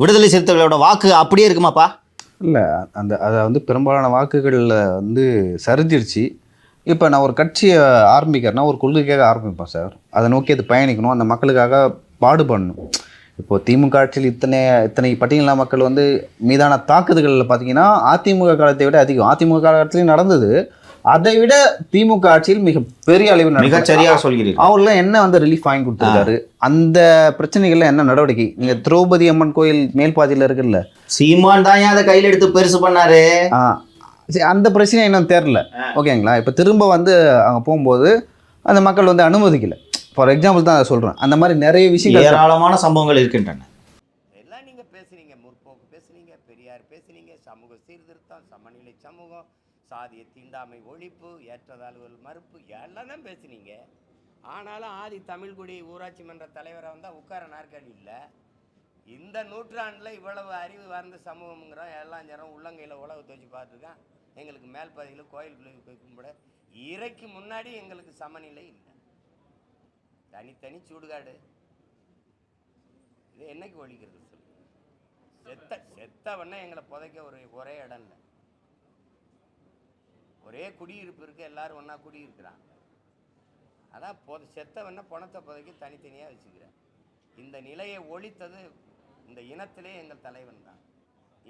விடுதலை சிறுத்தைகளோட வாக்கு அப்படியே இருக்குமாப்பா? இல்லை அந்த அதை வந்து பெரும்பாலான வாக்குகளில் வந்து சரிஞ்சிருச்சு. இப்போ நான் ஒரு கட்சியை ஆரம்பிக்கிறேன்னா ஒரு கொள்கைக்காக ஆரம்பிப்பேன் சார். அதை நோக்கி அது பயணிக்கணும். அந்த மக்களுக்காக பாடுபடணும் இப்போ திமுக ஆட்சியில் இத்தனை இத்தனை பட்டியலின மக்கள் வந்து மீதான தாக்குதல்களில் பார்த்தீங்கன்னா அதிமுக காலத்தை விட அதிகம். அதிமுக காலத்துலேயும் நடந்தது. அதை விட திமுக ஆட்சியில் மிக பெரிய அளவில் மிக. சரியாக சொல்கிறீர்கள் அவர்லாம் என்ன வந்து ரிலீஃப் வாங்கி கொடுத்துருக்காரு? அந்த பிரச்சனைகள்ல என்ன நடவடிக்கை? நீங்க திரௌபதி அம்மன் கோயில் மேல்பாதியில் இருக்குல்ல? சீமான் தான் ஏன் அதை கையில் எடுத்து பெருசு பண்ணாரு? சரி அந்த பிரச்சனை இன்னும் தெரில. ஓகேங்களா? இப்போ திரும்ப வந்து அங்கே போகும்போது அந்த மக்கள் வந்து அனுமதிக்கல. ஃபார் எக்ஸாம்பிள் தான் அதை சொல்கிறேன் அந்த மாதிரி நிறைய விஷயங்கள் ஏராளமான சம்பவங்கள் இருக்கின்றன. எல்லாம் நீங்க பேசுனீங்க முற்போக்கு பேசுனீங்க பெரியார் பேசுனீங்க சமூக சீர்திருத்தம் சமநிலை சமூகம் சாதிய தீண்டாமை ஒழிப்பு ஏற்றதாழ்வுகள் மறுப்பு எல்லாம் தான் பேசுனீங்க. ஆனாலும் ஆதி தமிழ்குடி ஊராட்சி மன்ற தலைவரை வந்தால் உட்கார நாற்காலி இல்லை. இந்த நூற்றாண்டில் இவ்வளவு அறிவு வார்ந்த சமூகம்ங்கிறோம் எல்லாம் ஜனம் உள்ளங்கையில் உலக துவச்சி பார்த்துருக்கான் எங்களுக்கு மேல் பகுதியில் கோயில் போய் கும்பிட. இறைக்கு முன்னாடி எங்களுக்கு சமநிலை இல்லை. தனித்தனி சூடுகாடு. இது என்னைக்கு ஒழிக்கிறது சொல்லு செத்த செத்தவன்னா எங்களை புதைக்க ஒரு ஒரே இடம் இல்லை. ஒரே குடியிருப்பு இருக்கு எல்லாரும் ஒன்றா குடியிருக்கிறான் அதான் பொத செத்தவன பணத்தை புதைக்கி தனித்தனியாக வச்சுக்கிறேன் இந்த நிலையை ஒழித்தது இந்த இனத்திலே எங்கள் தலைவன் தான்.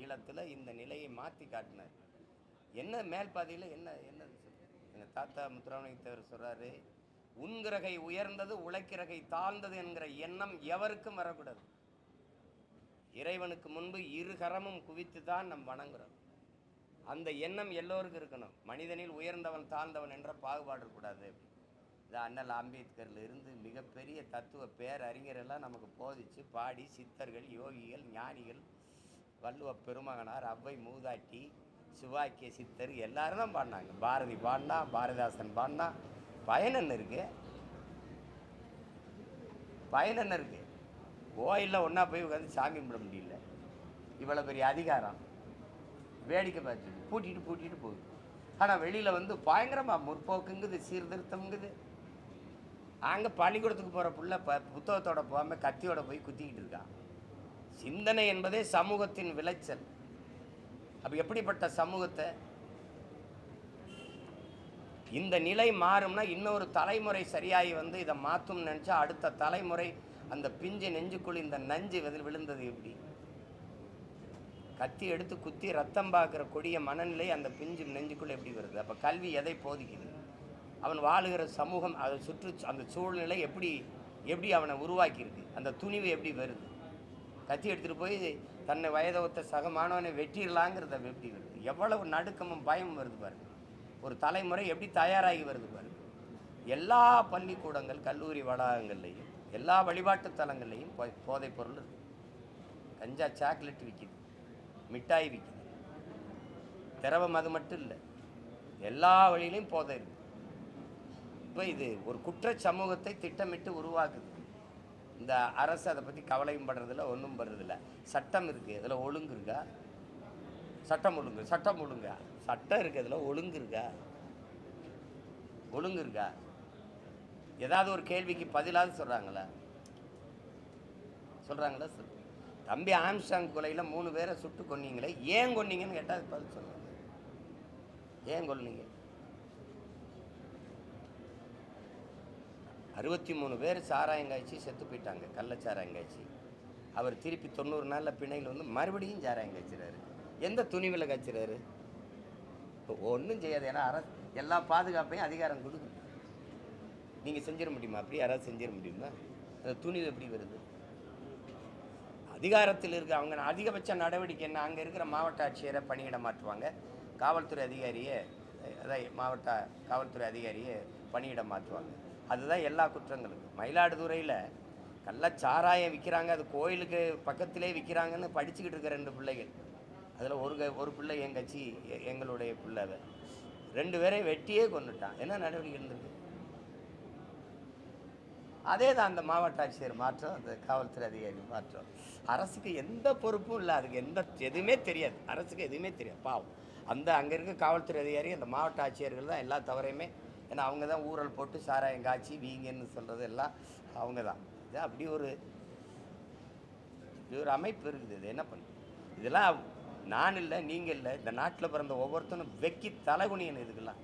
ஈழத்தில் இந்த நிலையை மாற்றி காட்டினார். என்ன மேல் பாதையில் என்ன என்னது எங்கள் தாத்தா முத்துராமலிங்கத்தேவர் சொல்கிறாரு உன்கிறகை உயர்ந்தது உழைக்கிறகை தாழ்ந்தது என்கிற எண்ணம் எவருக்கும் வரக்கூடாது. இறைவனுக்கு முன்பு இருகரமும் குவித்து தான் நம் வணங்குறோம். அந்த எண்ணம் எல்லோருக்கும் இருக்கணும். மனிதனில் உயர்ந்தவன் தாழ்ந்தவன் என்ற பாகுபாடு இருக்கக்கூடாது. இது அண்ணல் அம்பேத்கரில் இருந்து மிகப்பெரிய தத்துவ பேரறிஞரெல்லாம் நமக்கு போதிச்சு பாடி சித்தர்கள் யோகிகள் ஞானிகள் வள்ளுவ பெருமகனார் அவ்வை மூதாட்டி சிவாக்கிய சித்தர் எல்லாரும் தான் பாடினாங்க. பாரதி பாடினா பாரதிதாசன் பாடினா பயன் என்ன இருக்கு? பயன் என்ன இருக்கு? கோயிலில் ஒன்றா போய் உட்காந்து சாமி கும்பிட முடியல. இவ்வளோ பெரிய அதிகாரம். வேடிக்கை பார்த்து பூட்டிட்டு பூட்டிட்டு போகுது. ஆனால் வெளியில் வந்து பயங்கரமாக முற்போக்குங்குது சீர்திருத்தம்ங்குது. அங்கே பள்ளிக்கூடத்துக்கு போகிற புள்ள ப புத்தகத்தோட போகாமல் கத்தியோட போய் குத்திக்கிட்டு இருக்கான் சிந்தனை என்பதே சமூகத்தின் விளைச்சல். அப்போ எப்படிப்பட்ட சமூகத்தை? இந்த நிலை மாறும்னா இன்னொரு தலைமுறை சரியாகி வந்து இதை மாற்றும்னு நினச்சா அடுத்த தலைமுறை அந்த பிஞ்சு நெஞ்சுக்குள் இந்த நஞ்சு விழு- விழுந்தது எப்படி? கத்தி எடுத்து குத்தி ரத்தம் பார்க்குற கொடிய மனநிலை அந்த பிஞ்சு நெஞ்சுக்குள்ளே எப்படி வருது? அப்போ கல்வி எதை போதிக்குது? அவன் வாழுகிற சமூகம் அதை சுற்று அந்த சூழ்நிலை எப்படி எப்படி அவனை உருவாக்கியிருக்கு? அந்த துணிவு எப்படி வருது? கத்தி எடுத்துகிட்டு போய் தன்னை வயதொத்த சக மாணவனை வெட்டிடலாங்கிறத எப்படி வருது? எவ்வளவு நடுக்கமும் பயமும் வருது பாருங்க. ஒரு தலைமுறை எப்படி தயாராகி வருது பாருங்க. எல்லா பள்ளிக்கூடங்கள் கல்லூரி வளாகங்கள்லையும் எல்லா வழிபாட்டு தலங்கள்லையும் போ- போதைப் பொருள் இருக்குது கஞ்சா சாக்லேட் விற்கிது மிட்டாய் விற்கிது. திரவம் அது மட்டும் இல்லை. எல்லா வழியிலையும் போதை இப்போ இது ஒரு குற்ற சமூகத்தை திட்டமிட்டு உருவாக்குது. இந்த அரசு அதை பற்றி கவலையும் படுறதில்ல ஒன்றும் படுறதில்ல. சட்டம் இருக்குது இதில் ஒழுங்கு இருக்கா? சட்டம் ஒழுங்கு சட்டம் ஒழுங்கா? சட்டம் இருக்குது இதில் ஒழுங்கு இருக்கா? ஒழுங்கு இருக்கா? ஏதாவது ஒரு கேள்விக்கு பதிலாவது சொல்கிறாங்களா சொல்கிறாங்களா சொல். தம்பி ஆம்சாங் கொலையில் மூணு பேரை சுட்டு கொன்னீங்களே ஏன் கொன்னீங்கன்னு கேட்டால் அது பதில் சொல்லுங்க. ஏன் கொன்னீங்க அறுபத்தி மூணு பேர் சாராயம் காய்ச்சி செத்து போயிட்டாங்க கள்ளச்சாராயம் காய்ச்சி. அவர் திருப்பி தொண்ணூறு நாளில் பிணையில் வந்து மறுபடியும் சாராயம் காய்ச்சிறாரு. எந்த துணிவில் காய்ச்சிறாரு? ஒன்றும் செய்யாது ஏன்னா அரசு எல்லா பாதுகாப்பையும் அதிகாரம் கொடுக்குது. நீங்கள் செஞ்சிட முடியுமா? அப்படி யாராவது செஞ்சிட முடியுமா? அந்த துணிவு எப்படி வருது? அதிகாரத்தில் இருக்க அவங்க அதிகபட்ச நடவடிக்கை என்ன? அங்கே இருக்கிற மாவட்ட ஆட்சியரை பணியிட மாற்றுவாங்க. காவல்துறை அதிகாரியை அதான் மாவட்ட காவல்துறை அதிகாரியை பணியிட மாற்றுவாங்க. அதுதான் எல்லா குற்றங்களுக்கும். மயிலாடுதுறையில் கள்ளச்சாராயம் விற்கிறாங்க அது கோயிலுக்கு பக்கத்திலே விற்கிறாங்கன்னு படிச்சுக்கிட்டு இருக்க ரெண்டு பிள்ளைகள். அதில் ஒரு க- ஒரு பிள்ளை என் கட்சி எங்களுடைய பிள்ளை ரெண்டு பேரையும் வெட்டியே கொண்டுட்டான் என்ன நடவடிக்கை இருந்திருக்கு? அதே தான் அந்த மாவட்ட ஆட்சியர் மாற்றம் அந்த காவல்துறை அதிகாரி மாற்றம். அரசுக்கு எந்த பொறுப்பும் இல்லை அதுக்கு எந்த எதுவுமே தெரியாது. அரசுக்கு எதுவுமே தெரியாது பாவம். அந்த அங்கே இருக்க காவல்துறை அதிகாரி அந்த மாவட்ட ஆட்சியர்கள் தான் எல்லா தவறையுமே ஏன்னா அவங்க தான் ஊரல் போட்டு சாராயம் காய்ச்சி வீங்கன்னு சொல்கிறது எல்லாம் அவங்க தான். இது அப்படி ஒரு இப்படி ஒரு அமைப்பு இருக்குது. இது என்ன பண்ணு? இதெல்லாம் நான் இல்லை நீங்கள் இல்லை. இந்த நாட்டில் பிறந்த ஒவ்வொருத்தனும் வெக்கி தலைகுனியன் இதுக்கெல்லாம்.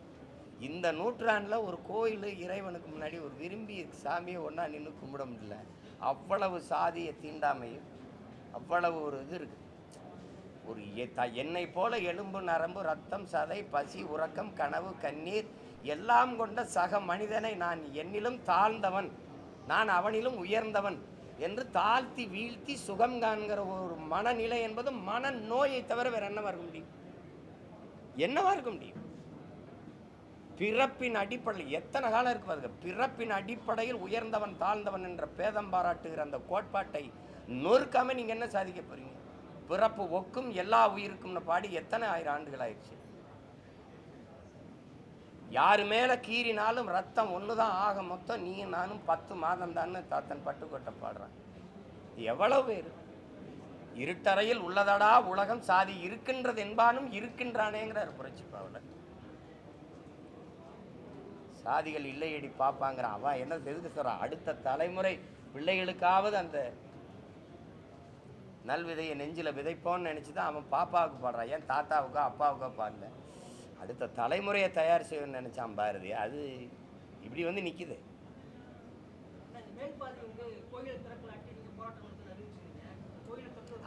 இந்த நூற்றாண்டில் ஒரு கோயில் இறைவனுக்கு முன்னாடி ஒரு விரும்பி சாமியை ஒன்றா நின்று கும்பிட முடியல. அவ்வளவு சாதிய தீண்டாமையும் அவ்வளவு ஒரு இது இருக்குது ஒரு எ- த- என்னை போல எலும்பு நரம்பு ரத்தம் சதை பசி உறக்கம் கனவு கண்ணீர் எல்லாம் கொண்ட சக மனிதனை நான் என்னிலும் தாழ்ந்தவன் நான் அவனிலும் உயர்ந்தவன் என்று தாழ்த்தி வீழ்த்தி சுகம் காண்கிற ஒரு மனநிலை என்பது மன நோயை தவிர வேற என்னவா இருக்க முடியும்? என்னவா இருக்க முடியும்? பிறப்பின் அடிப்படையில் எத்தனை காலம் இருக்கு பாருங்க. பிறப்பின் அடிப்படையில் உயர்ந்தவன் தாழ்ந்தவன் என்ற பேதம் பாராட்டுகிற அந்த கோட்பாட்டை நொறுக்காம நீங்க என்ன சாதிக்க போறீங்க? பிறப்பு ஒக்கும் எல்லா உயிருக்கும்னு பாடி எத்தனை ஆயிரம் ஆண்டுகள் ஆயிடுச்சு? யாரு மேல கீறினாலும் ரத்தம் ஒண்ணுதான் ஆக மொத்தம் நீ நானும் பத்து மாதம் தான்னு தாத்தன் பட்டுக்கோட்டை பாடுறான். எவ்வளவு பேர்? இருட்டறையில் உள்ளதடா உலகம் சாதி இருக்கின்றது என்பானும் இருக்கின்றானேங்கிறார் புரட்சி பாவலர். சாதிகள் இல்லையடி பார்ப்பாங்கிறான் அவன் என்ன எதுக்கு சொல்கிறான் அடுத்த தலைமுறை பிள்ளைகளுக்காவது அந்த நல்விதையை நெஞ்சில் விதைப்போன்னு நினச்சி தான் அவன் பாப்பாவுக்கு பாடுறான். ஏன் தாத்தாவுக்கோ அப்பாவுக்கோ பாடல. அடுத்த தலைமுறையை தயார் செய்யணும்னு நினச்சான் பாரதி. அது இப்படி வந்து நிற்கிது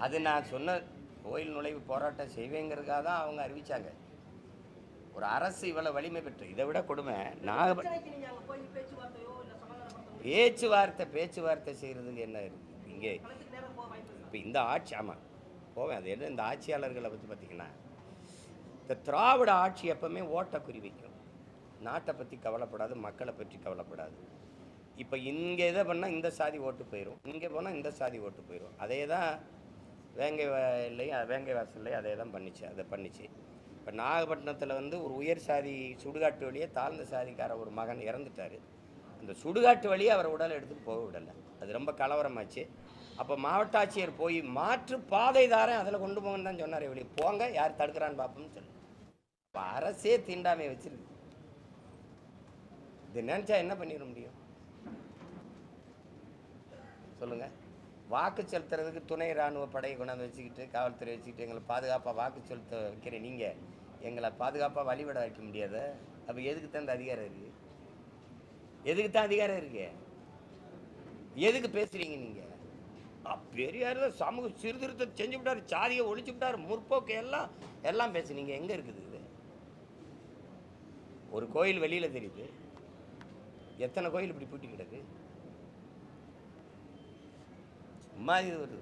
அது நான் சொன்ன கோயில் நுழைவு போராட்டம் செய்வேங்கிறதுக்காக தான் அவங்க அறிவிச்சாங்க. ஒரு அரசு இவ்வளவு வலிமை பெற்று இதை விட கொடுமை சமாதானப்படுத்த பேச்சுவார்த்தை பேச்சுவார்த்தை செய்கிறதுக்கு என்ன இருக்கு? இங்கே? இப்போ இந்த ஆட்சி ஆமாம் போவேன். அது என்ன இந்த ஆட்சியாளர்களை பற்றி பார்த்தீங்கன்னா இந்த திராவிட ஆட்சி எப்பவுமே ஓட்டை குறி வைக்கும். நாட்டை பற்றி கவலைப்படாது மக்களை பற்றி கவலைப்படாது. இப்போ இங்கே இதை பண்ணால் இந்த சாதி ஓட்டு போயிடும் இங்கே போனால் இந்த சாதி ஓட்டு போயிடும் அதே தான் வேங்கை வயல்லையும் வேங்கை வாசல்லையும் அதே தான் பண்ணிச்சு அதை பண்ணிச்சு. இப்போ நாகப்பட்டினத்தில் வந்து ஒரு உயர் சாதி சுடுகாட்டு வழியே தாழ்ந்த சாதிக்கார ஒரு மகன் இறந்துட்டார். அந்த சுடுகாட்டு வழியே அவர் உடலை எடுத்து போக விடலை. அது ரொம்ப கலவரமாச்சு. அப்போ மாவட்ட ஆட்சியர் போய் மாற்று பாதை தாரேன் அதில் கொண்டு போங்கன்னு தான் சொன்னார். இவளி போங்க யார் தடுக்கிறான்னு பார்ப்போம்னு சொல்லி இப்போ அரசே தீண்டாமை வச்சிருக்கு. இது நினச்சா என்ன பண்ணிட முடியும்? சொல்லுங்கள் வாக்கு செலுத்துறதுக்கு துணை இராணுவ படையை கொண்டாந்து வச்சுக்கிட்டு காவல்துறை வச்சுக்கிட்டு எங்களை பாதுகாப்பாக வாக்கு செலுத்த வைக்கிற நீங்கள் எங்களை பாதுகாப்பாக வழிபட வைக்க முடியாத? அப்போ எதுக்கு தான் இந்த அதிகாரம் இருக்கு? எதுக்கு தான் அதிகாரம் இருக்கு? எதுக்கு பேசுகிறீங்க நீங்கள் பெரியார் தான் சமூக சீர்திருத்தம் செஞ்சு விட்டார் சாதியை ஒழிச்சு விட்டாரு முற்போக்கு எல்லாம் எல்லாம் பேசுனீங்க எங்கே இருக்குது இது? ஒரு கோயில் வெளியில் தெரியுது. எத்தனை கோயில் இப்படி பூட்டி கிடக்கு? சும்மா இது ஒரு